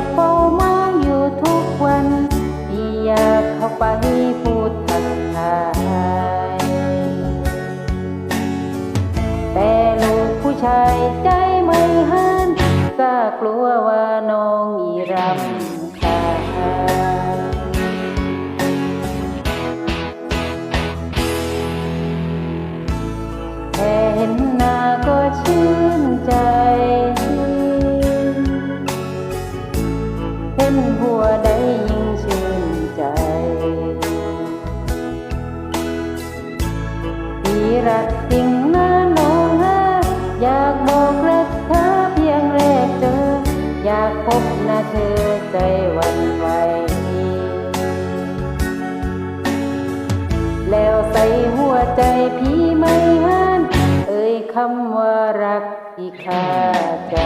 กเป้ามายอยู่ทุกวันที่อยากเข้าไปพูดทักทายแต่ลูกผู้ชายใจไม่หันกล้ากลัวว่าน้องอีรำ วันไหแล้วใส่หัวใจพี่ไม่หันเอ่ยคำว่ารักที่ข้าใจ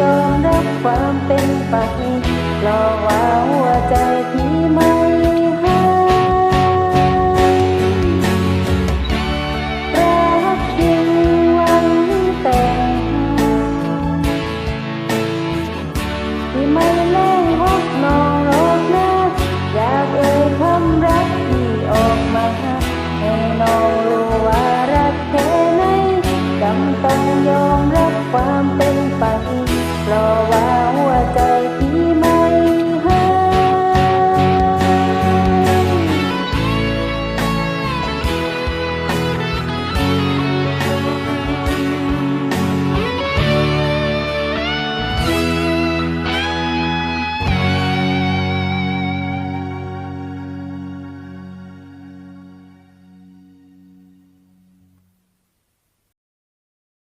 ยอมรับความเป็นไปรอว่าหัวใจที่ไม่หายรักเพีงวันแต่งที่ไม่